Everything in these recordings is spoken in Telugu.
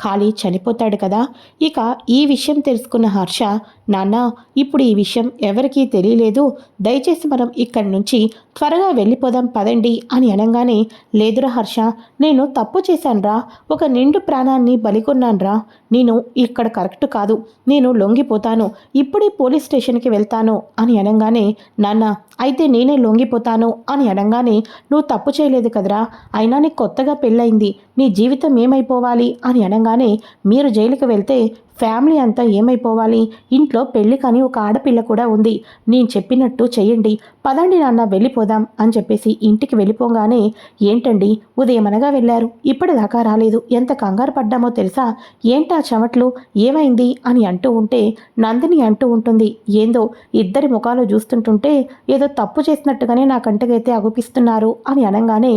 ఖాళీ చనిపోతాడు కదా. ఇక ఈ విషయం తెలుసుకున్న హర్ష నాన్న ఇప్పుడు ఈ విషయం ఎవరికీ తెలియలేదు. దయచేసి మనం ఇక్కడి నుంచి త్వరగా వెళ్ళిపోదాం పదండి అని అనగానే లేదురా హర్ష నేను తప్పు చేశానురా. ఒక నిండు ప్రాణాన్ని బలికొన్నానురా. నేను ఇక్కడ కరెక్ట్ కాదు. నేను లొంగిపోతాను. ఇప్పుడే పోలీస్ స్టేషన్కి వెళ్తాను అని అనగానే నాన్న అయితే నేనే లొంగిపోతాను అని అనగానే నువ్వు తప్పు చేయలేదు కదరా. అయినా నీకు కొత్తగా పెళ్ళయింది. నీ జీవితం ఏమైపోవాలి అని అనగానే మీరు జైలుకి వెళ్తే ఫ్యామిలీ అంతా ఏమైపోవాలి? ఇంట్లో పెళ్ళి కానీ ఒక ఆడపిల్ల కూడా ఉంది. నేను చెప్పినట్టు చెయ్యండి. పదండి నాన్న వెళ్ళిపోదాం అని చెప్పేసి ఇంటికి వెళ్ళిపోగానే ఏంటండి? ఉదయమనగా వెళ్ళారు. ఇప్పటిదాకా రాలేదు. ఎంత కంగారు పడ్డామో తెలుసా? ఏంటా చెమట్లు? ఏమైంది? అని అంటూ ఉంటే నందిని అంటూ ఉంటుంది. ఏందో ఇద్దరి ముఖాలు చూస్తుంటుంటే ఏదో తప్పు చేసినట్టుగానే నా కంటకైతే అగుపిస్తున్నారు అని అనగానే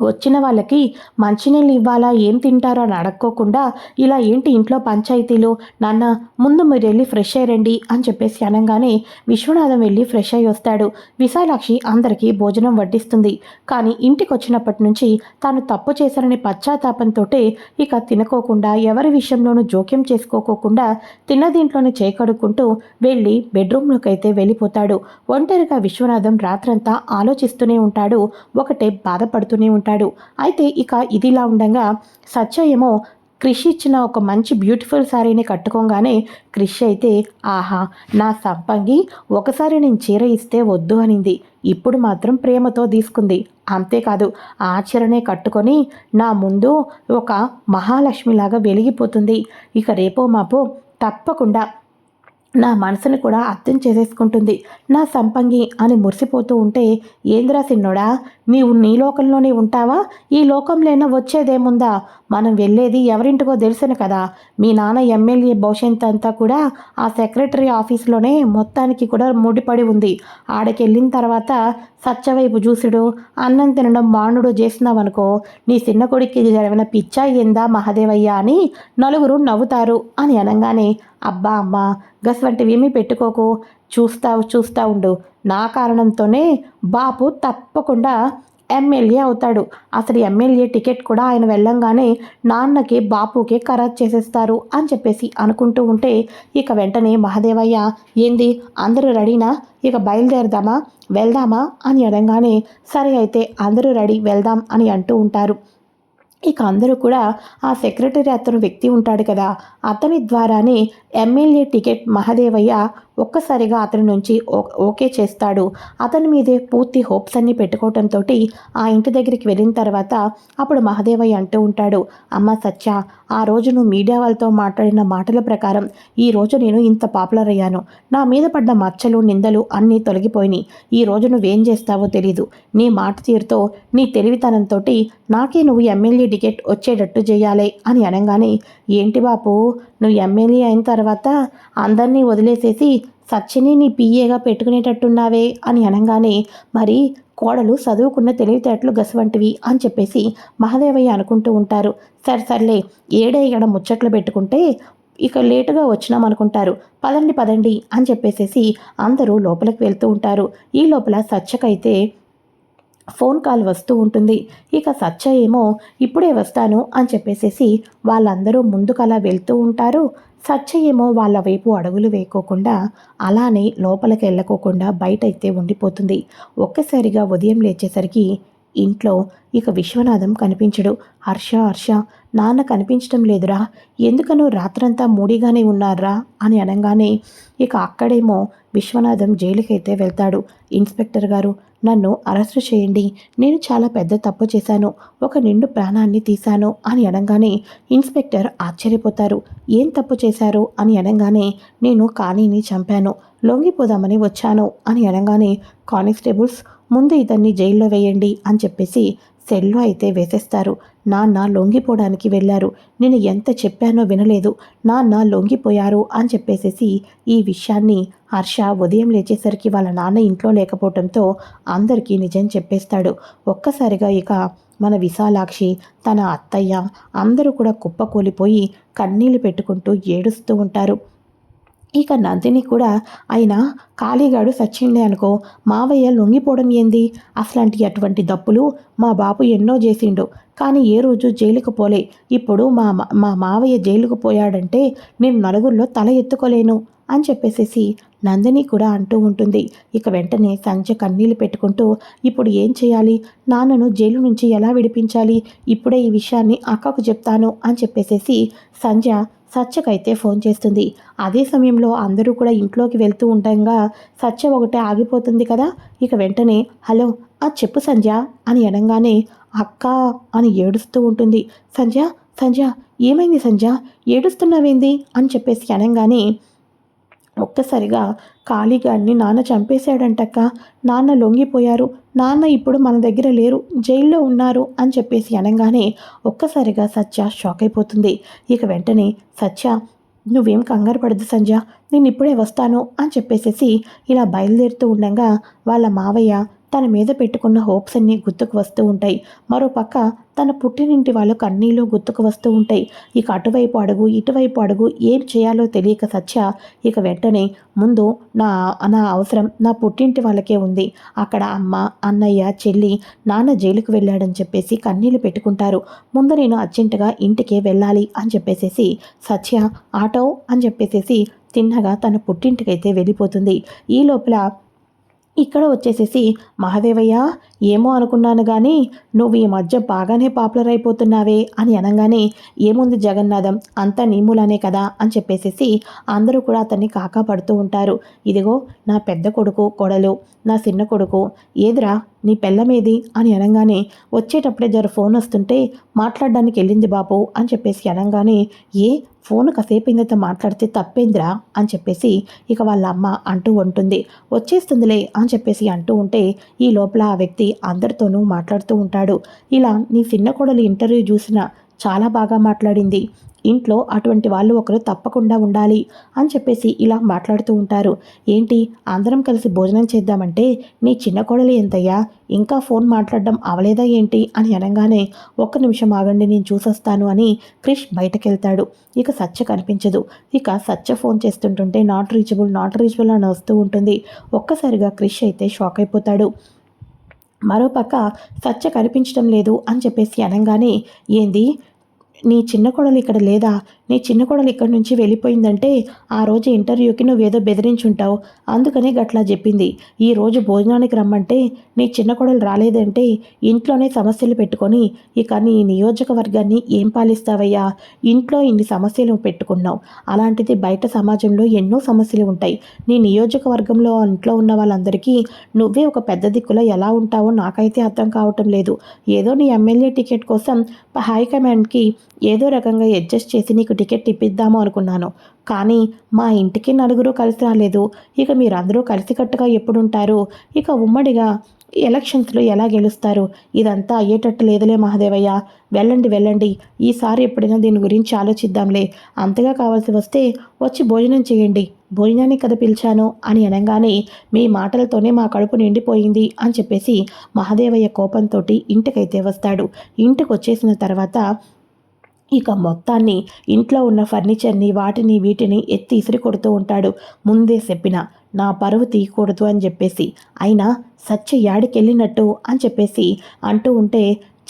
వచ్చిన వాళ్ళకి మంచినీళ్ళు ఇవ్వాలా? ఏం తింటారో? అని అడక్కోకుండా ఇలా ఏంటి ఇంట్లో పంచాయతీలు? నాన్న ముందు మీరు వెళ్ళి ఫ్రెష్ అయ్యండి అని చెప్పేసి అనగానే విశ్వనాథం వెళ్ళి ఫ్రెష్ అయ్యి వస్తాడు. విశాలాక్షి అందరికీ భోజనం వడ్డిస్తుంది. కానీ ఇంటికి వచ్చినప్పటి నుంచి తాను తప్పు చేశారని పశ్చాత్తాపంతో ఇక తినకోకుండా ఎవరి విషయంలోనూ జోక్యం చేసుకోకోకుండా తిన్న దీంట్లోనే చేకడుకుంటూ వెళ్ళి బెడ్రూమ్లోకి అయితే వెళ్ళిపోతాడు. ఒంటరిగా విశ్వనాథం రాత్రంతా ఆలోచిస్తూనే ఉంటాడు. ఒకటే బాధపడుతూనే ఉంటాడు. అయితే ఇక ఇదిలా ఉండగా సత్య ఏమో క్రిష్ ఇచ్చిన ఒక మంచి బ్యూటిఫుల్ శారీని కట్టుకోగానే క్రిష్ అయితే ఆహా నా సంపంగి ఒకసారి నేను చీర ఇస్తే వద్దు అనింది. ఇప్పుడు మాత్రం ప్రేమతో తీసుకుంది. అంతేకాదు ఆ చీరనే కట్టుకొని నా ముందు ఒక మహాలక్ష్మిలాగా వెలిగిపోతుంది. ఇక రేపో మాపో తప్పకుండా నా మనసును కూడా అర్థం చేసేసుకుంటుంది. నా సంపంగి అని మురిసిపోతూ ఉంటే ఏంద్రా సిన్నోడా నీవు నీ లోకంలోనే ఉంటావా? ఈ లోకంలోనే వచ్చేదేముందా? మనం వెళ్ళేది ఎవరింటికో తెలుసును కదా. మీ నాన్న ఎమ్మెల్యే భవిష్యత్ అంతా కూడా ఆ సెక్రటరీ ఆఫీస్లోనే మొత్తానికి కూడా ముడిపడి ఉంది. ఆడకెళ్ళిన తర్వాత సచ్చవైపు చూసుడు అన్నం తినడం మానుడు చేసినావనుకో నీ చిన్న కొడుక్కి జరిగిన పిచ్చా ఏందా మహదేవయ్య అని నలుగురు నవ్వుతారు అని అనగానే అబ్బా అమ్మా గసవంటివి ఏమీ పెట్టుకోకు. చూస్తావు చూస్తా ఉండు. నా కారణంతోనే బాపు తప్పకుండా ఎమ్మెల్యే అవుతాడు. అసలు ఎమ్మెల్యే టికెట్ కూడా ఆయన వెళ్ళంగానే నాన్నకి బాపుకి ఖరారు చేసేస్తారు అని చెప్పేసి అనుకుంటూ ఉంటే ఇక వెంటనే మహాదేవయ్య ఏంది అందరూ రెడీనా? ఇక బయలుదేరదామా? వెళ్దామా? అని అనగానే సరే అయితే అందరూ రెడీ వెళ్దాం అని అంటూ ఉంటారు. ఇక అందరూ కూడా ఆ సెక్రటరీ అతను వ్యక్తి ఉంటాడు కదా. అతని ద్వారానే ఎమ్మెల్యే టికెట్ మహదేవయ్య ఒక్కసారిగా అతని నుంచి ఓకే చేస్తాడు. అతని మీదే పూర్తి హోప్స్ అన్ని పెట్టుకోవటంతో ఆ ఇంటి దగ్గరికి వెళ్ళిన తర్వాత అప్పుడు మహదేవయ్య అంటూ ఉంటాడు అమ్మ సత్య ఆ రోజు నువ్వు మీడియా వాళ్ళతో మాట్లాడిన మాటల ప్రకారం ఈ రోజు నేను ఇంత పాపులర్ అయ్యాను నా మీద పడ్డ మచ్చలు నిందలు అన్నీ తొలగిపోయినాయి. ఈ రోజు నువ్వేం చేస్తావో తెలీదు. నీ మాట తీరుతో నీ తెలివితనంతో నాకే నువ్వు ఎమ్మెల్యే టికెట్ వచ్చేటట్టు చేయాలి అని అనగానే ఏంటి బాపు నువ్వు ఎమ్మెల్యే అయిన తర్వాత అందరినీ వదిలేసేసి సచ్చిని నీ పిఏగా పెట్టుకునేటట్టున్నావే అని అనగానే మరి కోడలు చదువుకున్న తెలివితేటలు గసవంటివి అని చెప్పేసి మహాదేవయ్య అనుకుంటూ ఉంటారు. సరే సర్లే ఏడేయడ ముచ్చట్లు పెట్టుకుంటే ఇక లేటుగా వచ్చినాం అనుకుంటారు. పదండి పదండి అని చెప్పేసేసి అందరూ లోపలికి వెళ్తూ ఉంటారు. ఈ లోపల సచ్చకైతే ఫోన్ కాల్ వస్తూ ఉంటుంది. ఇక సత్య ఏమో ఇప్పుడే వస్తాను అని చెప్పేసేసి వాళ్ళందరూ ముందుకు అలా వెళ్తూ ఉంటారు. సత్య ఏమో వాళ్ళ వైపు అడుగులు వేయకోకుండా అలానే లోపలికి వెళ్ళకోకుండా బయట అయితే ఉండిపోతుంది. ఒక్కసారిగా ఉదయం లేచేసరికి ఇంట్లో ఇక విశ్వనాథం కనిపించడు. హర్ష హర్ష నాన్న కనిపించడం లేదురా. ఎందుకనో రాత్రంతా మూడిగానే ఉన్నారా అని అనగానే ఇక అక్కడేమో విశ్వనాథం జైలుకైతే వెళ్తాడు. ఇన్స్పెక్టర్ గారు నన్ను అరెస్టు చేయండి. నేను చాలా పెద్ద తప్పు చేశాను. ఒక నిండు ప్రాణాన్ని తీశాను అని అనగానే ఇన్స్పెక్టర్ ఆశ్చర్యపోతారు. ఏం తప్పు చేశారు అని అనగానే నేను కానీని చంపాను. లొంగిపోదామని వచ్చాను అని అనగానే కానిస్టేబుల్స్ ముందు ఇతన్ని జైల్లో వేయండి అని చెప్పేసి సెల్లో అయితే వేసేస్తారు. నాన్న లొంగిపోవడానికి వెళ్ళారు. నేను ఎంత చెప్పానో వినలేదు. నాన్న లొంగిపోయారు అని చెప్పేసేసి ఈ విషయాన్ని హర్ష ఉదయం లేచేసరికి వాళ్ళ నాన్న ఇంట్లో లేకపోవడంతో అందరికీ నిజం చెప్పేస్తాడు. ఒక్కసారిగా ఇక మన విశాలాక్షి తన అత్తయ్య అందరూ కూడా కుప్పకూలిపోయి కన్నీళ్ళు పెట్టుకుంటూ ఏడుస్తూ ఉంటారు. ఇక నందిని కూడా ఆయన కాళీగాడు సచ్చిండే అనుకో మావయ్య లొంగిపోవడం ఏంది? అసలాంటి అటువంటి దప్పులు మా బాబు ఎన్నో చేసిండు. కానీ ఏ రోజు జైలుకు పోలే. ఇప్పుడు మా మా మావయ్య జైలుకు పోయాడంటే నేను నలుగురిలో తల ఎత్తుకోలేను. అని చెప్పేసేసి నందిని కూడా అంటూ ఉంటుంది. ఇక వెంటనే సంజ కన్నీళ్ళు పెట్టుకుంటూ ఇప్పుడు ఏం చేయాలి? నాన్నను జైలు నుంచి ఎలా విడిపించాలి? ఇప్పుడే ఈ విషయాన్ని అక్కకు చెప్తాను అని చెప్పేసేసి సంజ సత్యకైతే ఫోన్ చేస్తుంది. అదే సమయంలో అందరూ కూడా ఇంట్లోకి వెళ్తూ ఉండగా సత్య ఒకటే ఆగిపోతుంది కదా? ఇక వెంటనే హలో ఆ చెప్పు సంజ అని అనగానే అక్క అని ఏడుస్తూ ఉంటుంది. సంజ సంజ ఏమైంది సంజ ఏడుస్తున్నావేంది? అని చెప్పేసి అనగానే ఒక్కసారిగా కాళీగాడిని నాన్న చంపేశాడంటక్క. నాన్న లొంగిపోయారు. నాన్న ఇప్పుడు మన దగ్గర లేరు. జైల్లో ఉన్నారు అని చెప్పేసి అనగానే ఒక్కసారిగా సత్య షాక్ అయిపోతుంది. ఇక వెంటనే సత్య నువ్వేం కంగారు పడదు సంజ నేను ఇప్పుడే వస్తాను అని చెప్పేసేసి ఇలా బయలుదేరుతూ ఉండగా వాళ్ళ మావయ్య తన మీద పెట్టుకున్న హోప్స్ అన్నీ గుర్తుకు వస్తూ ఉంటాయి. మరోపక్క తన పుట్టినింటి వాళ్ళు కన్నీళ్ళు గుర్తుకు వస్తూ ఉంటాయి. ఇక అటువైపు అడుగు ఇటువైపు అడుగు ఏం చేయాలో తెలియక సత్య ఇక వెంటనే ముందు నా నా అవసరం నా పుట్టింటి వాళ్ళకే ఉంది. అక్కడ అమ్మ అన్నయ్య చెల్లి నాన్న జైలుకు వెళ్ళాడని చెప్పేసి కన్నీళ్ళు పెట్టుకుంటారు. ముందు నేను అర్జెంటుగా ఇంటికే వెళ్ళాలి అని చెప్పేసేసి సత్య ఆటో అని చెప్పేసేసి తిన్నగా తన పుట్టింటికైతే వెళ్ళిపోతుంది. ఈ లోపల ఇక్కడ వచ్చేసేసి మహాదేవయ్య ఏమో అనుకున్నాను కానీ నువ్వు ఈ మధ్య బాగానే పాపులర్ అయిపోతున్నావే అని అనగానే ఏముంది జగన్నాథం అంతా నీములనే కదా అని చెప్పేసేసి అందరూ కూడా అతన్ని కాకా పడుతూ ఉంటారు. ఇదిగో నా పెద్ద కొడుకు కొడలు నా చిన్న కొడుకు ఏదిరా నీ పెళ్ళమేది? అని అనగానే వచ్చేటప్పుడే జర ఫోన్ వస్తుంటే మాట్లాడడానికి వెళ్ళింది బాపు అని చెప్పేసి అనగానే ఏ ఫోన్ కాసేపు ఇందతో మాట్లాడితే తప్పేందిరా అని చెప్పేసి ఇక వాళ్ళ అమ్మ అంటూ ఉంటుంది. వచ్చేస్తుందిలే అని చెప్పేసి అంటూ ఉంటే ఈ లోపల ఆ వ్యక్తి అందరితోనూ మాట్లాడుతూ ఉంటాడు. ఇలా నీ చిన్న కొడలు ఇంటర్వ్యూ చూసిన చాలా బాగా మాట్లాడింది. ఇంట్లో అటువంటి వాళ్ళు ఒకరు తప్పకుండా ఉండాలి అని చెప్పేసి ఇలా మాట్లాడుతూ ఉంటారు. ఏంటి? అందరం కలిసి భోజనం చేద్దామంటే నీ చిన్న కోడలు ఎంతయ్యా? ఇంకా ఫోన్ మాట్లాడడం అవలేదా ఏంటి? అని అనగానే ఒక్క నిమిషం ఆగండి నేను చూసొస్తాను అని క్రిష్ బయటకెళ్తాడు. ఇక సత్య కనిపించదు. ఇక సత్య ఫోన్ చేస్తుంటుంటే నాట్ రీచబుల్ నాట్ రీచబుల్ అని వస్తూ ఉంటుంది. ఒక్కసారిగా క్రిష్ అయితే షాక్ అయిపోతాడు. మరోపక్క సత్య కనిపించడం లేదు అని చెప్పేసి అనగానే ఏంది? నీ చిన్న కొడలు ఇక్కడ లేదా? నీ చిన్న కొడలు ఇక్కడి నుంచి వెళ్ళిపోయిందంటే ఆ రోజు ఇంటర్వ్యూకి నువ్వేదో బెదిరించుంటావు. అందుకనే గట్లా చెప్పింది. ఈ రోజు భోజనానికి రమ్మంటే నీ చిన్న కొడలు రాలేదంటే ఇంట్లోనే సమస్యలు పెట్టుకొని ఇక నీ నియోజకవర్గాన్ని ఏం పాలిస్తావయ్యా? ఇంట్లో ఇన్ని సమస్యలు పెట్టుకున్నావు. అలాంటిది బయట సమాజంలో ఎన్నో సమస్యలు ఉంటాయి. నీ నియోజకవర్గంలో ఇంట్లో ఉన్న వాళ్ళందరికీ నువ్వే ఒక పెద్ద దిక్కులో ఎలా ఉంటావో నాకైతే అర్థం కావటం లేదు. ఏదో నీ ఎమ్మెల్యే టికెట్ కోసం హైకమాండ్కి ఏదో రకంగా అడ్జస్ట్ చేసి నీకు టికెట్ ఇప్పిద్దాము అనుకున్నాను. కానీ మా ఇంటికి నలుగురు కలిసి రాలేదు. ఇక మీరందరూ కలిసికట్టుగా ఎప్పుడుంటారు? ఇక ఉమ్మడిగా ఎలక్షన్స్లో ఎలా గెలుస్తారు? ఇదంతా అయ్యేటట్టు లేదులే మహాదేవయ్య. వెళ్ళండి వెళ్ళండి. ఈసారి ఎప్పుడైనా దీని గురించి ఆలోచిద్దాంలే. అంతగా కావాల్సి వస్తే వచ్చి భోజనం చేయండి. భోజనాన్ని కదా పిలిచాను అని అనగానే మీ మాటలతోనే మా కడుపు నిండిపోయింది అని చెప్పేసి మహాదేవయ్య కోపంతో ఇంటికైతే వస్తాడు. ఇంటికి వచ్చేసిన తర్వాత ఇక మొత్తాన్ని ఇంట్లో ఉన్న ఫర్నిచర్ని వాటిని వీటిని ఎత్తి ఇసిరి కొడుతూ ఉంటాడు. ముందే చెప్పిన నా పరువు తీయకూడదు అని చెప్పేసి అయినా సత్య యాడికెళ్ళినట్టు అని చెప్పేసి అంటూ ఉంటే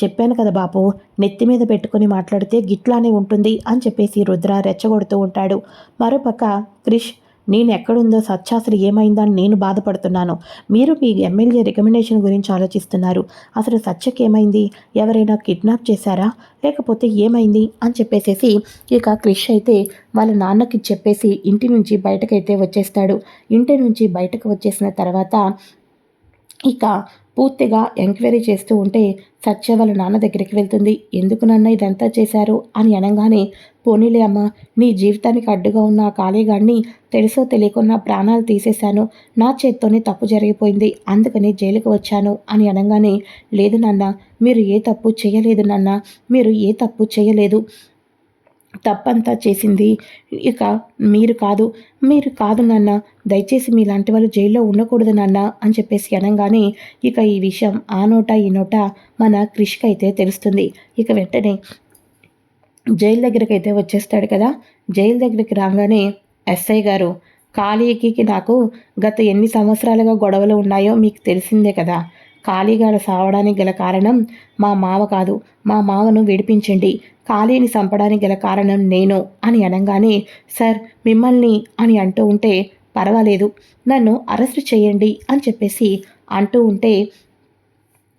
చెప్పాను కదా బాపు నెత్తి మీద పెట్టుకుని మాట్లాడితే గిట్లానే ఉంటుంది అని చెప్పేసి రుద్ర రెచ్చగొడుతూ ఉంటాడు. మరోపక్క క్రిష్ నేను ఎక్కడుందో సత్యాసరి ఏమైందని అని నేను బాధపడుతున్నాను. మీరు మీ ఎమ్మెల్యే రికమెండేషన్ గురించి ఆలోచిస్తున్నారు. అసలు సత్యకి ఏమైంది ఎవరైనా కిడ్నాప్ చేశారా? లేకపోతే ఏమైంది? అని చెప్పేసేసి ఇక క్రిష్ అయితే వాళ్ళ నాన్నకి చెప్పేసి ఇంటి నుంచి బయటకైతే వచ్చేస్తాడు. ఇంటి నుంచి బయటకు వచ్చేసిన తర్వాత ఇక పూర్తిగా ఎంక్వైరీ చేస్తూ ఉంటే సత్య వాళ్ళ నాన్న దగ్గరికి వెళ్తుంది. ఎందుకు నన్న ఇదంతా చేశారు? అని అనగానే పోనీలే అమ్మ నీ జీవితానికి అడ్డుగా ఉన్న ఆ ఖాళీగాడిని తెలుసో తెలియకుండా ప్రాణాలు తీసేశాను. నా చేత్తోనే తప్పు జరిగిపోయింది. అందుకని జైలుకు వచ్చాను అని అనగానే లేదు నాన్న మీరు ఏ తప్పు చేయలేదు నాన్న మీరు ఏ తప్పు చేయలేదు. తప్పంతా చేసింది. ఇక మీరు కాదు మీరు కాదు నాన్న దయచేసి మీలాంటి వాళ్ళు జైల్లో ఉండకూడదు నాన్న అని చెప్పేసి అనగానే ఇక ఈ విషయం ఆ నోట ఈ నోట మన క్రిష్కి అయితే తెలుస్తుంది. ఇక వెంటనే జైలు దగ్గరికి అయితే వచ్చేస్తాడు కదా. జైలు దగ్గరికి రాగానే ఎస్ఐ గారు ఖాళీకి నాకు గత ఎన్ని సంవత్సరాలుగా గొడవలు ఉన్నాయో మీకు తెలిసిందే కదా. ఖాళీగాడు సావడానికి గల కారణం మా మావ కాదు. మా మావను విడిపించండి. ఖాళీని చంపడానికి గల కారణం నేను అని అనగానే సార్ మిమ్మల్ని అని అంటూ ఉంటే పర్వాలేదు. నన్ను అరెస్ట్ చేయండి అని చెప్పేసి అంటూ ఉంటే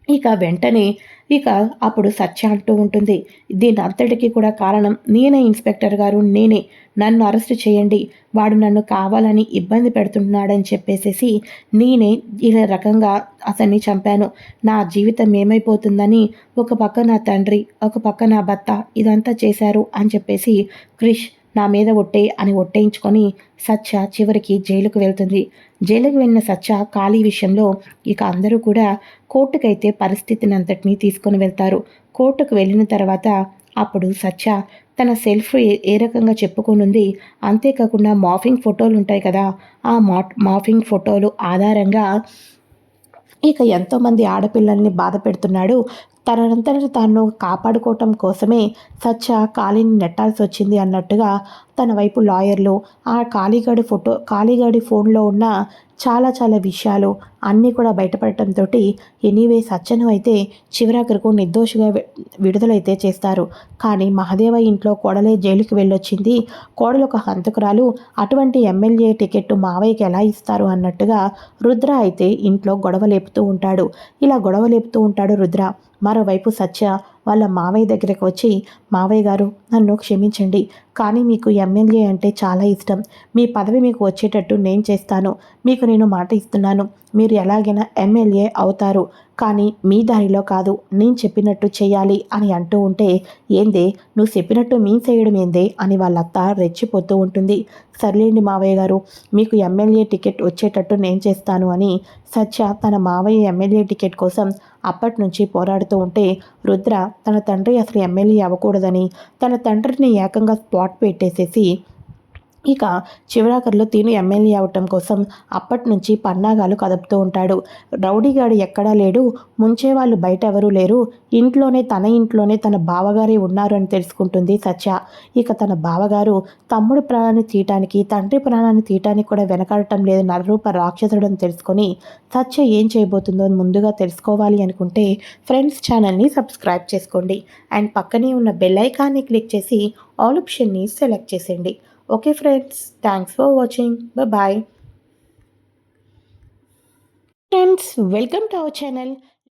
ఇక వెంటనే ఇక అప్పుడు సత్య అంటూ ఉంటుంది దీని అంతటికీ కూడా కారణం నేనే ఇన్స్పెక్టర్ గారు నేనే. నన్ను అరెస్ట్ చేయండి. వాడు నన్ను కావాలని ఇబ్బంది పెడుతున్నాడని చెప్పేసేసి నేనే ఇలా రకంగా అతన్ని చంపాను. నా జీవితం ఏమైపోతుందని ఒక పక్క నా తండ్రి ఒక పక్క నా భర్త ఇదంతా చేశారు అని చెప్పేసి క్రిష్ నా మీద ఒట్టే అని ఒట్టేయించుకొని సత్య చివరికి జైలుకు వెళ్తుంది. జైలుకు వెళ్ళిన సత్య ఖాళీ విషయంలో ఇక అందరూ కూడా కోర్టుకైతే పరిస్థితిని అంతటినీ తీసుకొని వెళ్తారు. కోర్టుకు వెళ్ళిన తర్వాత అప్పుడు సత్య తన సెల్ఫ్ ఏ రకంగా చెప్పుకొనుంది. అంతేకాకుండా మాఫింగ్ ఫోటోలు ఉంటాయి కదా ఆ మా మాఫింగ్ ఫోటోలు ఆధారంగా ఇక ఎంతోమంది ఆడపిల్లల్ని బాధ పెడుతున్నాడు తనంతట తాను కాపాడుకోవటం కోసమే సత్య ఖాళీని నెట్టాల్సి వచ్చింది అన్నట్టుగా తన వైపు లాయర్లు ఆ ఖాళీగాడి ఫోటో ఖాళీగాడి ఫోన్లో ఉన్న చాలా చాలా విషయాలు అన్నీ కూడా బయటపడటంతో ఎనీవే సత్యను అయితే చివరాఖరకు నిర్దోషిగా విడుదలైతే చేస్తారు. కానీ మహదేవ ఇంట్లో కోడలే జైలుకి వెళ్ళొచ్చింది. కోడలు ఒక హంతకురాలు అటువంటి ఎమ్మెల్యే టికెట్ మావయ్యకి ఎలా ఇస్తారు అన్నట్టుగా రుద్ర అయితే ఇంట్లో గొడవ లేపుతూ ఉంటాడు. ఇలా గొడవ లేపుతూ ఉంటాడు రుద్ర. మరోవైపు సత్య వాళ్ళ మావయ్య దగ్గరకు వచ్చి మావయ్య గారు నన్ను క్షమించండి కానీ మీకు ఎమ్మెల్యే అంటే చాలా ఇష్టం. మీ పదవి మీకు వచ్చేటట్టు నేను చేస్తాను. మీకు నేను మాట ఇస్తున్నాను. మీరు ఎలాగైనా ఎమ్మెల్యే అవుతారు. కానీ మీ దారిలో కాదు. నేను చెప్పినట్టు చేయాలి అని అంటూ ఉంటే ఏందే? నువ్వు చెప్పినట్టు మీ చేయడం ఏందే? అని వాళ్ళత్త రెచ్చిపోతూ ఉంటుంది. సర్లేండి మావయ్య గారు మీకు ఎమ్మెల్యే టికెట్ వచ్చేటట్టు నేను చేస్తాను అని సత్య తన మావయ్య ఎమ్మెల్యే టికెట్ కోసం అప్పటి నుంచి పోరాడుతూ ఉంటే రుద్ర తన తండ్రి అసలు ఎమ్మెల్యే అవ్వకూడదని తన తండ్రిని ఏకంగా స్పాట్ పెట్టేసేసి ఇక చివరాఖరిలో తిను ఎమ్మెల్యే అవటం కోసం అప్పటి నుంచి పన్నాగాలు కదుపుతూ ఉంటాడు. రౌడీగాడు ఎక్కడా లేడు. ముంచేవాళ్ళు బయట ఎవరూ లేరు. ఇంట్లోనే తన ఇంట్లోనే తన బావగారే ఉన్నారు అని తెలుసుకుంటుంది సత్య. ఇక తన బావగారు తమ్ముడు ప్రాణాన్ని తీయటానికి తండ్రి ప్రాణాన్ని తీయటానికి కూడా వెనకాడటం లేదు. నరరూప రాక్షసుడు అని తెలుసుకొని సత్య ఏం చేయబోతుందో ముందుగా తెలుసుకోవాలి అనుకుంటే ఫ్రెండ్స్ ఛానల్ని సబ్స్క్రైబ్ చేసుకోండి. అండ్ పక్కనే ఉన్న బెల్ ఐకాన్ని క్లిక్ చేసి ఆల్ ఆప్షన్ని సెలెక్ట్ చేసేయండి. Okay friends thanks for watching bye friends welcome to our channel